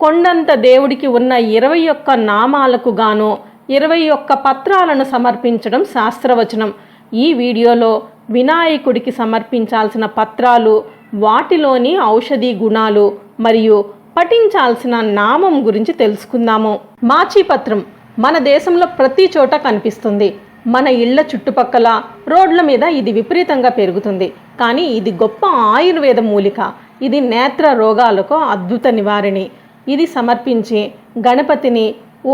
కొండంత దేవుడికి ఉన్న ఇరవై ఒక్క నామాలకు గాను ఇరవై ఒక్క పత్రాలను సమర్పించడం శాస్త్రవచనం. ఈ వీడియోలో వినాయకుడికి సమర్పించాల్సిన పత్రాలు వాటిలోని ఔషధీ గుణాలు మరియు పఠించాల్సిన నామం గురించి తెలుసుకుందాము. మాచిపత్రం మన దేశంలో ప్రతి చోట కనిపిస్తుంది. మన ఇళ్ళ చుట్టుపక్కల రోడ్ల మీద ఇది విపరీతంగా పెరుగుతుంది. కానీ ఇది గొప్ప ఆయుర్వేద మూలిక. ఇది నేత్ర రోగాలకు అద్భుత నివారణి. ఇది సమర్పించి గణపతిని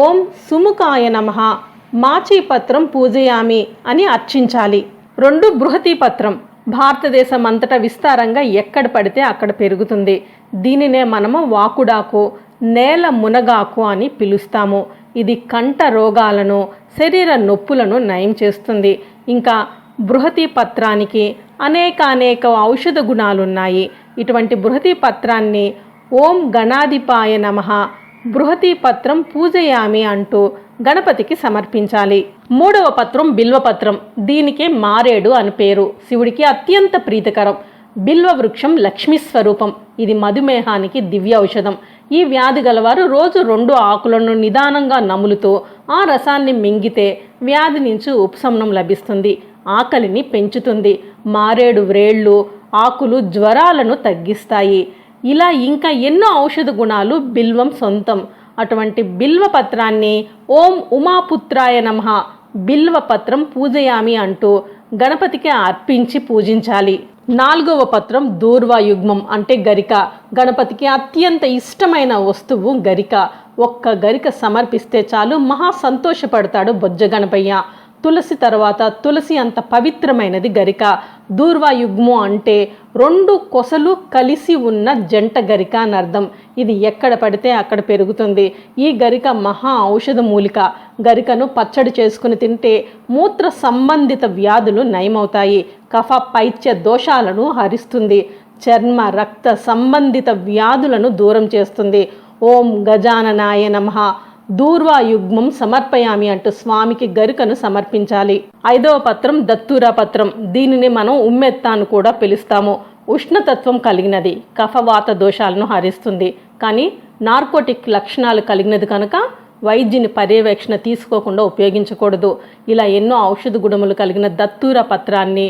ఓం సుముఖాయ నమః. మాచీపత్రం పూజయామి అని అర్చించాలి. రెండు బృహతి పత్రం. భారతదేశం అంతటా విస్తారంగా ఎక్కడ పడితే అక్కడ పెరుగుతుంది. దీనినే మనము వాకుడాకు నేల మునగాకు అని పిలుస్తాము. ఇది కంట రోగాలను శరీర నొప్పులను నయం చేస్తుంది. ఇంకా బృహతి పత్రానికి అనేక అనేక ఔషధ గుణాలున్నాయి. ఇటువంటి బృహతి పత్రాన్ని ఓం గణాధిపాయ నమః. బృహతి పత్రం పూజయామి అంటూ గణపతికి సమర్పించాలి. మూడవ పత్రం బిల్వపత్రం. దీనికే మారేడు అని పేరు. శివుడికి అత్యంత ప్రీతికరం. బిల్వ వృక్షం లక్ష్మీ స్వరూపం. ఇది మధుమేహానికి దివ్య ఔషధం. ఈ వ్యాధి గలవారు రోజు రెండు ఆకులను నిదానంగా నములుతూ ఆ రసాన్ని మింగితే వ్యాధి నుంచి ఉపశమనం లభిస్తుంది. ఆకలిని పెంచుతుంది. మారేడు వ్రేళ్ళు ఆకులు జ్వరాలను తగ్గిస్తాయి. ఇలా ఇంకా ఎన్నో ఔషధ గుణాలు బిల్వం సొంతం. అటువంటి బిల్వ పత్రాన్ని ఓం ఉమాపుత్రాయ నమః బిల్వ పత్రం పూజయామి అంటూ గణపతికి అర్పించి పూజించాలి. నాలుగవ పత్రం దూర్వాయుగ్మం అంటే గరిక. గణపతికి అత్యంత ఇష్టమైన వస్తువు గరిక. ఒక్క గరిక సమర్పిస్తే చాలు మహా సంతోషపడతాడు బొజ్జ గణపయ్య. తులసి తర్వాత తులసి అంత పవిత్రమైనది గరిక. దూర్వాయుగ్ము అంటే రెండు కొసలు కలిసి ఉన్న జంట గరిక అని అర్థం. ఇది ఎక్కడ పడితే అక్కడ పెరుగుతుంది. ఈ గరిక మహా ఔషధ మూలిక. గరికను పచ్చడి చేసుకుని తింటే మూత్ర సంబంధిత వ్యాధులు నయమవుతాయి. కఫ పైత్య దోషాలను హరిస్తుంది. చర్మ రక్త సంబంధిత వ్యాధులను దూరం చేస్తుంది. ఓం గజాననాయ నమః. దూర్వాయుగ్మం సమర్పయామి అంటూ స్వామికి గరికను సమర్పించాలి. ఐదవ పత్రం దత్తూరా పత్రం. దీనిని మనం ఉమ్మెత్తాను కూడా పిలుస్తాము. ఉష్ణతత్వం కలిగినది కఫవాత దోషాలను హరిస్తుంది. కానీ నార్కోటిక్ లక్షణాలు కలిగినది కనుక వైద్యుని పర్యవేక్షణ తీసుకోకుండా ఉపయోగించకూడదు. ఇలా ఎన్నో ఔషధ గుణములు కలిగిన దత్తూర పత్రాన్ని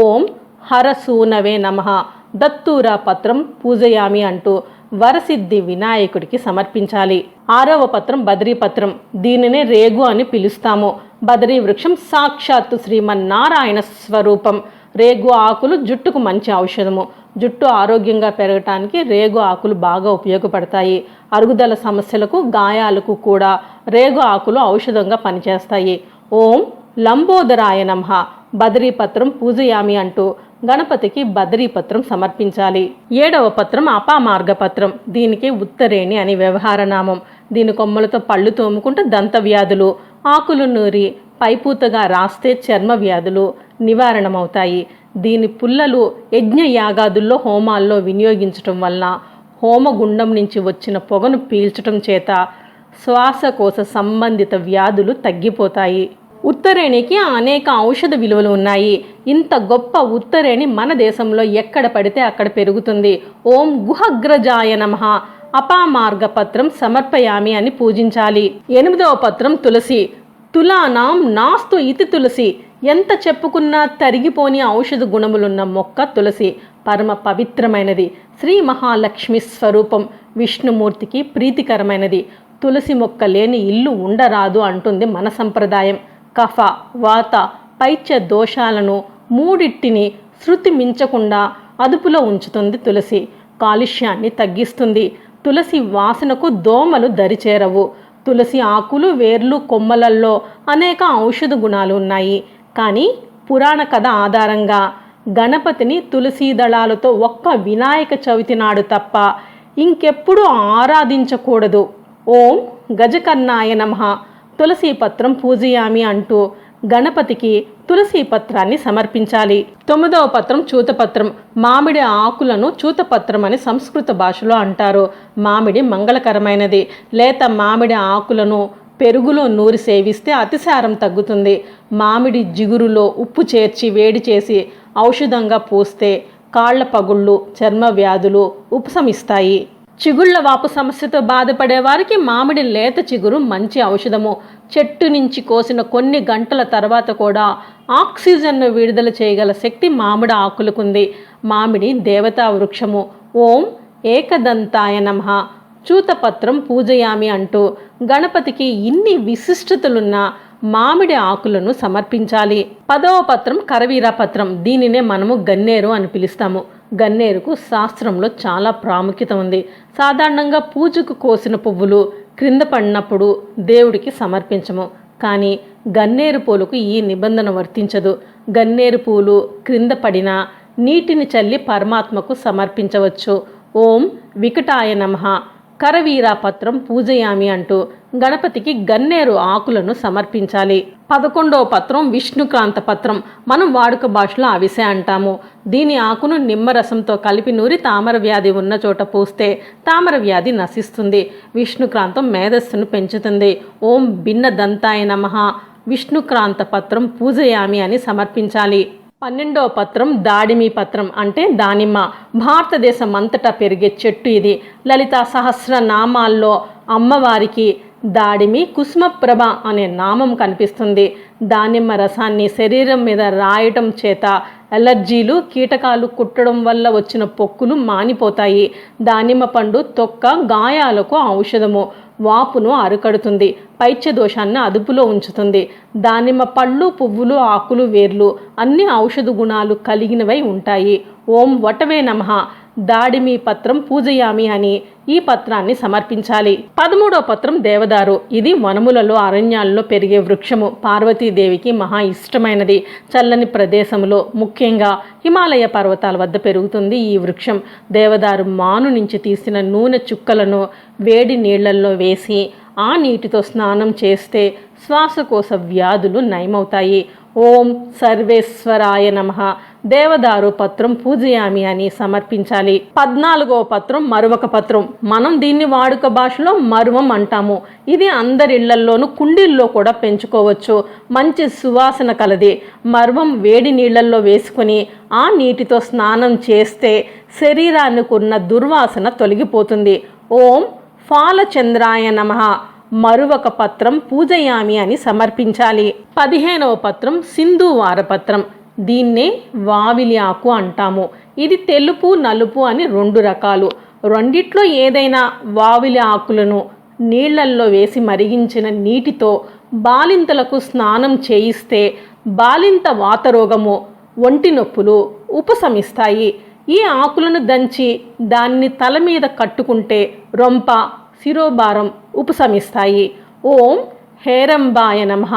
ఓం హరసూనవే నమః. దత్తూర పత్రం పూజయామి అంటూ వరసిద్ధి వినాయకుడికి సమర్పించాలి. ఆరవ పత్రం బద్రీ పత్రం దీనినే రేగు అని పిలుస్తాము. బదరీ వృక్షం సాక్షాత్తు శ్రీమన్నారాయణ స్వరూపం. రేగు ఆకులు జుట్టుకు మంచి ఔషధము. జుట్టు ఆరోగ్యంగా పెరగటానికి రేగు ఆకులు బాగా ఉపయోగపడతాయి. అరుగుదల సమస్యలకు గాయాలకు కూడా రేగు ఆకులు ఔషధంగా పనిచేస్తాయి. ఓం లంబోదరాయ నమః. బదరీపత్రం పూజయామి అంటూ గణపతికి బద్రీపత్రం సమర్పించాలి. ఏడవ పత్రం అపామార్గపత్రం. దీనికి ఉత్తరేణి అని వ్యవహార నామం దీని కొమ్మలతో పళ్ళు తోముకుంటే దంత వ్యాధులు ఆకులు నూరి పైపూతగా రాస్తే చర్మ వ్యాధులు నివారణమవుతాయి. దీని పుల్లలు యజ్ఞయాగాదుల్లో హోమాల్లో వినియోగించటం వలన హోమగుండం నుంచి వచ్చిన పొగను పీల్చటం చేత శ్వాసకోశ సంబంధిత వ్యాధులు తగ్గిపోతాయి. ఉత్తరేణికి అనేక ఔషధ విలువలు ఉన్నాయి. ఇంత గొప్ప ఉత్తరేణి మన దేశంలో ఎక్కడ పడితే అక్కడ పెరుగుతుంది. ఓం గుహగ్రజాయ నమః. అపామార్గ పత్రం సమర్పయామి అని పూజించాలి. ఎనిమిదవ పత్రం తులసి. తులానాం నాస్తు ఇతి తులసి. ఎంత చెప్పుకున్నా తరిగిపోని ఔషధ గుణములున్న మొక్క తులసి. పరమ పవిత్రమైనది. శ్రీ మహాలక్ష్మి స్వరూపం. విష్ణుమూర్తికి ప్రీతికరమైనది. తులసి మొక్క లేని ఇల్లు ఉండరాదు అంటుంది మన సంప్రదాయం. కఫ వాత పైత్య దోషాలను మూడిట్టిని శృతి మించకుండా అదుపులో ఉంచుతుంది తులసి. కాలుష్యాన్ని తగ్గిస్తుంది. తులసి వాసనకు దోమలు దరిచేరవు. తులసి ఆకులు వేర్లు కొమ్మలల్లో అనేక ఔషధ గుణాలు ఉన్నాయి. కానీ పురాణ కథ ఆధారంగా గణపతిని తులసీ దళాలతో ఒక్క వినాయక చవితి నాడు తప్ప ఇంకెప్పుడు ఆరాధించకూడదు. ఓం గజకన్నాయ నమః. తులసీ పత్రం పూజయామి అంటూ గణపతికి తులసి పత్రాన్ని సమర్పించాలి. తొమ్మిదవ పత్రం చూతపత్రం. మామిడి ఆకులను చూతపత్రం అని సంస్కృత భాషలో అంటారు. మామిడి మంగళకరమైనది. లేత మామిడి ఆకులను పెరుగులో నూరి సేవిస్తే అతిసారం తగ్గుతుంది. మామిడి జిగురులో ఉప్పు చేర్చి వేడి చేసి ఔషధంగా పూస్తే కాళ్ళ పగుళ్ళు చర్మ వ్యాధులు ఉపశమిస్తాయి. చిగుళ్ళ వాపు సమస్యతో బాధపడే వారికి మామిడి లేత చిగురు మంచి ఔషధము. చెట్టు నుంచి కోసిన కొన్ని గంటల తర్వాత కూడా ఆక్సిజన్ను విడుదల చేయగల శక్తి మామిడి ఆకులకుంది. మామిడి దేవతా వృక్షము. ఓం ఏకదంతాయ నమః. చూతపత్రం పూజయామి అంటూ గణపతికి ఇన్ని విశిష్టతలున్న మామిడి ఆకులను సమర్పించాలి. పదవ పత్రం కరవీర పత్రం దీనినే మనము గన్నేరు అని పిలుస్తాము. గన్నేరుకు శాస్త్రంలో చాలా ప్రాముఖ్యత ఉంది. సాధారణంగా పూజకు కోసిన పువ్వులు క్రింద పడినప్పుడు దేవుడికి సమర్పించము. కానీ గన్నేరు పూలకు ఈ నిబంధన వర్తించదు. గన్నేరు పూలు క్రింద పడినా నీటిని చల్లి పరమాత్మకు సమర్పించవచ్చు. ఓం వికటాయ నమః. కరవీరా పత్రం పూజయామి అంటూ గణపతికి గన్నేరు ఆకులను సమర్పించాలి. పదకొండవ పత్రం విష్ణుక్రాంత పత్రం. మనం వాడుక భాషలో అవిసె అంటాము. దీని ఆకును నిమ్మరసంతో కలిపి నూరి తామర వ్యాధి ఉన్న చోట పూస్తే తామర వ్యాధి నశిస్తుంది. విష్ణుక్రాంతం మేధస్సును పెంచుతుంది. ఓం భిన్న దంతాయ నమః. విష్ణుక్రాంత పత్రం పూజయామి అని సమర్పించాలి. పన్నెండవ పత్రం దాడిమి పత్రం అంటే దానిమ్మ. భారతదేశం అంతటా పెరిగే చెట్టు ఇది. లలిత సహస్ర నామాల్లో అమ్మవారికి దాడిమి కుసుమప్రభ అనే నామం కనిపిస్తుంది. దానిమ్మ రసాన్ని శరీరం మీద రాయటం చేత అలర్జీలు కీటకాలు కుట్టడం వల్ల వచ్చిన పొక్కులు మానిపోతాయి. దానిమ్మ పండు తొక్క గాయాలకు ఔషధము. వాపును అరకడుతుంది. పైత్య దోషాన్ని అదుపులో ఉంచుతుంది. దానిమ్మ పళ్ళు పువ్వులు ఆకులు వేర్లు అన్ని ఔషధ గుణాలు కలిగినవై ఉంటాయి. ఓం వటవే నమః. దాడిమి పత్రం పూజయామి అని ఈ పత్రాన్ని సమర్పించాలి. పదమూడవ పత్రం దేవదారు. ఇది వనములలో అరణ్యాల్లో పెరిగే వృక్షము. పార్వతీదేవికి మహా ఇష్టమైనది. చల్లని ప్రదేశంలో ముఖ్యంగా హిమాలయ పర్వతాల వద్ద పెరుగుతుంది ఈ వృక్షం. దేవదారు మాను నుంచి తీసిన నూనె చుక్కలను వేడి నీళ్ళల్లో వేసి ఆ నీటితో స్నానం చేస్తే శ్వాసకోశ వ్యాధులు నయమవుతాయి. ఓం సర్వేశ్వరాయ నమః. దేవదారు పత్రం పూజయామి అని సమర్పించాలి. పద్నాలుగవ పత్రం మరువక పత్రం. మనం దీన్ని వాడుక భాషలో మరువం అంటాము. ఇది అందరి ఇళ్ళల్లోనూ కుండీల్లో కూడా పెంచుకోవచ్చు. మంచి సువాసన కలది. మరువం వేడి నీళ్ళల్లో వేసుకొని ఆ నీటితో స్నానం చేస్తే శరీరానికి ఉన్న దుర్వాసన తొలగిపోతుంది. ఓం ఫాలచంద్రాయ నమః. మరువక పత్రం పూజయామి అని సమర్పించాలి. పదిహేనవ పత్రం సింధువార పత్రం. దీన్నే వావిలి ఆకు అంటాము. ఇది తెలుపు నలుపు అని రెండు రకాలు. రెండిట్లో ఏదైనా వావిలి ఆకులను నీళ్ళల్లో వేసి మరిగించిన నీటితో బాలింతలకు స్నానం చేయిస్తే బాలింత వాతరోగము ఒంటి నొప్పులు ఉపశమిస్తాయి. ఈ ఆకులను దంచి దాన్ని తల మీద కట్టుకుంటే రొంప శిరోభారం ఉపశమిస్తాయి. ఓం హేరంబాయ నమః.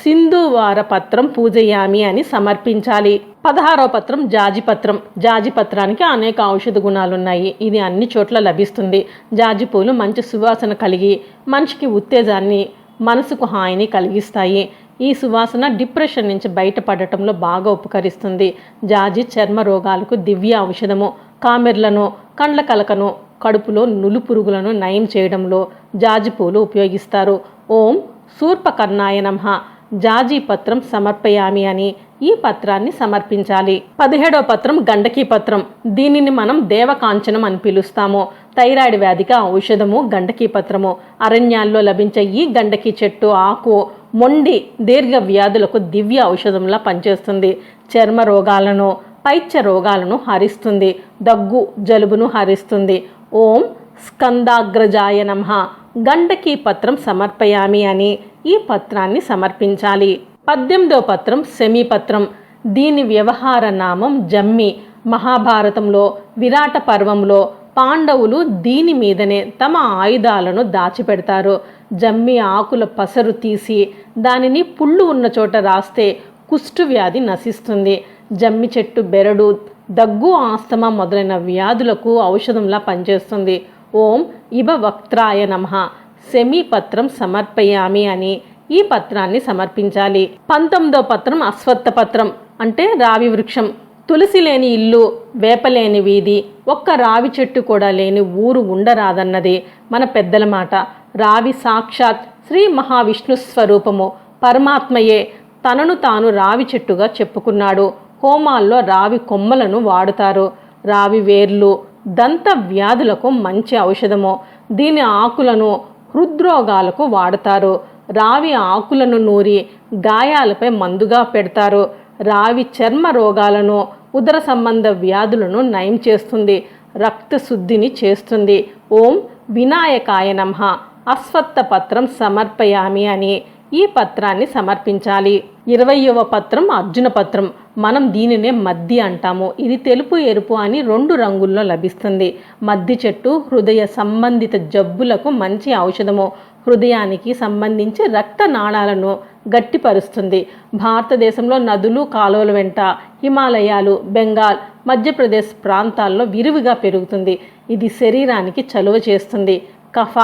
సింధువార పత్రం పూజయామి అని సమర్పించాలి. పదహారవ పత్రం జాజి పత్రం జాజి పత్రానికి అనేక ఔషధ గుణాలు ఉన్నాయి ఇది అన్ని చోట్ల లభిస్తుంది. జాజిపూలు మంచి సువాసన కలిగి మనిషికి ఉత్తేజాన్ని మనసుకు హాయిని కలిగిస్తాయి. ఈ సువాసన డిప్రెషన్ నుంచి బయటపడటంలో బాగా ఉపకరిస్తుంది. జాజి చర్మ రోగాలకు దివ్య ఔషధము. కామెర్లను కండ్ల కలకను కడుపులో నులు పురుగులను నయం చేయడంలో జాజి పూలు ఉపయోగిస్తారు. ఓం సూర్పకర్ణాయ నమః. జాజీ పత్రం సమర్పయామి అని ఈ పత్రాన్ని సమర్పించాలి. పదిహేడవ పత్రం గండకీ పత్రం. దీనిని మనం దేవకాంచనం అని పిలుస్తాము. థైరాయిడ్ వ్యాధికి ఔషధము గండకీ పత్రము. అరణ్యాల్లో లభించే ఈ గండకీ చెట్టు ఆకు మొండి దీర్ఘ వ్యాధులకు దివ్య ఔషధంలా పనిచేస్తుంది. చర్మ రోగాలను పైత్య రోగాలను హరిస్తుంది. దగ్గు జలుబును హరిస్తుంది. ఓం స్కందాగ్రజాయ నమ. గండకీ పత్రం సమర్పయామి అని ఈ పత్రాన్ని సమర్పించాలి. పద్దెనిమిదో పత్రం సెమీ పత్రం దీని వ్యవహార నామం జమ్మి. మహాభారతంలో విరాట పర్వంలో పాండవులు దీని మీదనే తమ ఆయుధాలను దాచిపెడతారు. జమ్మి ఆకుల పసరు తీసి దానిని పుళ్ళు ఉన్న చోట రాస్తే కుష్టు వ్యాధి నశిస్తుంది. జమ్మి చెట్టు బెరడు దగ్గు ఆస్తమా మొదలైన వ్యాధులకు ఔషధంలా పనిచేస్తుంది. ఓం ఇబ వక్త్రాయ నమః. సెమీ పత్రం సమర్పయామి అని. ఈ పత్రాన్ని సమర్పించాలి. పంతొమ్మిదో పత్రం అశ్వత్థ పత్రం అంటే రావి వృక్షం. తులసి లేని ఇల్లు వేపలేని వీధి. ఒక్క రావి చెట్టు కూడా లేని ఊరు ఉండరాదన్నది మన పెద్దల మాట. రావి సాక్షాత్ శ్రీ మహావిష్ణు స్వరూపము. పరమాత్మయే తనను తాను రావి చెట్టుగా చెప్పుకున్నాడు. హోమాల్లో రావి కొమ్మలను వాడుతారు. రావి వేర్లు దంత వ్యాధులకు మంచి ఔషధము. దీని ఆకులను హృద్రోగాలకు వాడతారు. రావి ఆకులను నూరి గాయాలపై మందుగా పెడతారు. రావి చర్మ రోగాలను ఉదర సంబంధ వ్యాధులను నయం చేస్తుంది. రక్త శుద్ధిని చేస్తుంది. ఓం వినాయకాయ నమః. అశ్వత్థ పత్రం సమర్పయామి అని ఈ పత్రాన్ని సమర్పించాలి. ఇరవయవ పత్రం అర్జున పత్రం. మనం దీనినే మద్ది అంటాము. ఇది తెలుపు ఎరుపు అని రెండు రంగుల్లో లభిస్తుంది. మద్ది చెట్టు హృదయ సంబంధిత జబ్బులకు మంచి ఔషధము. హృదయానికి సంబంధించి రక్త నాళాలను గట్టిపరుస్తుంది. భారతదేశంలో నదులు కాలువల వెంట హిమాలయాలు బెంగాల్ మధ్యప్రదేశ్ ప్రాంతాల్లో విరివిగా పెరుగుతుంది. ఇది శరీరానికి చలువ చేస్తుంది. కఫ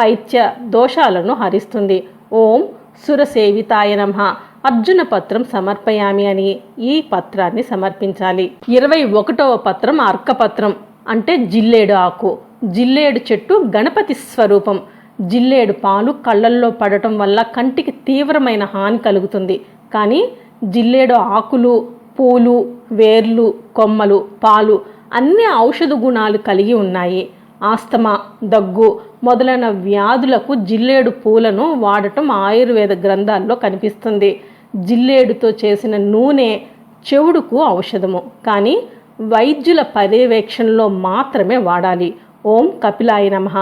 పైత్య దోషాలను హరిస్తుంది. ఓం సురసేవితాయ నమ. అర్జున పత్రం సమర్పయామి అని ఈ పత్రాన్ని సమర్పించాలి. ఇరవై ఒకటవ పత్రం అర్కపత్రం అంటే జిల్లేడు ఆకు. జిల్లేడు చెట్టు గణపతి స్వరూపం. జిల్లేడు పాలు కళ్ళల్లో పడటం వల్ల కంటికి తీవ్రమైన హాని కలుగుతుంది. కానీ జిల్లేడు ఆకులు పూలు వేర్లు కొమ్మలు పాలు అన్ని ఔషధ గుణాలు కలిగి ఉన్నాయి. ఆస్తమా దగ్గు మొదలైన వ్యాధులకు జిల్లేడు పూలను వాడటం ఆయుర్వేద గ్రంథాల్లో కనిపిస్తుంది. జిల్లేడుతో చేసిన నూనె చెవుడుకు ఔషధము. కానీ వైద్యుల పర్యవేక్షణలో మాత్రమే వాడాలి. ఓం కపిలాయ నమః.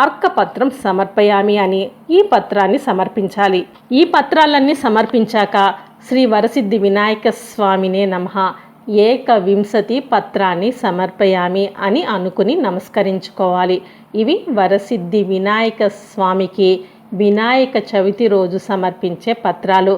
అర్కపత్రం సమర్పయామి అని ఈ పత్రాన్ని సమర్పించాలి. ఈ పత్రాలన్నీ సమర్పించాక శ్రీ వరసిద్ధి వినాయక స్వామినే నమః. ఏకవింశతి పత్రాన్ని సమర్పయామి అని అనుకుని నమస్కరించుకోవాలి. ఇవి వరసిద్ధి వినాయక స్వామికి వినాయక చవితి రోజు సమర్పించే పత్రాలు.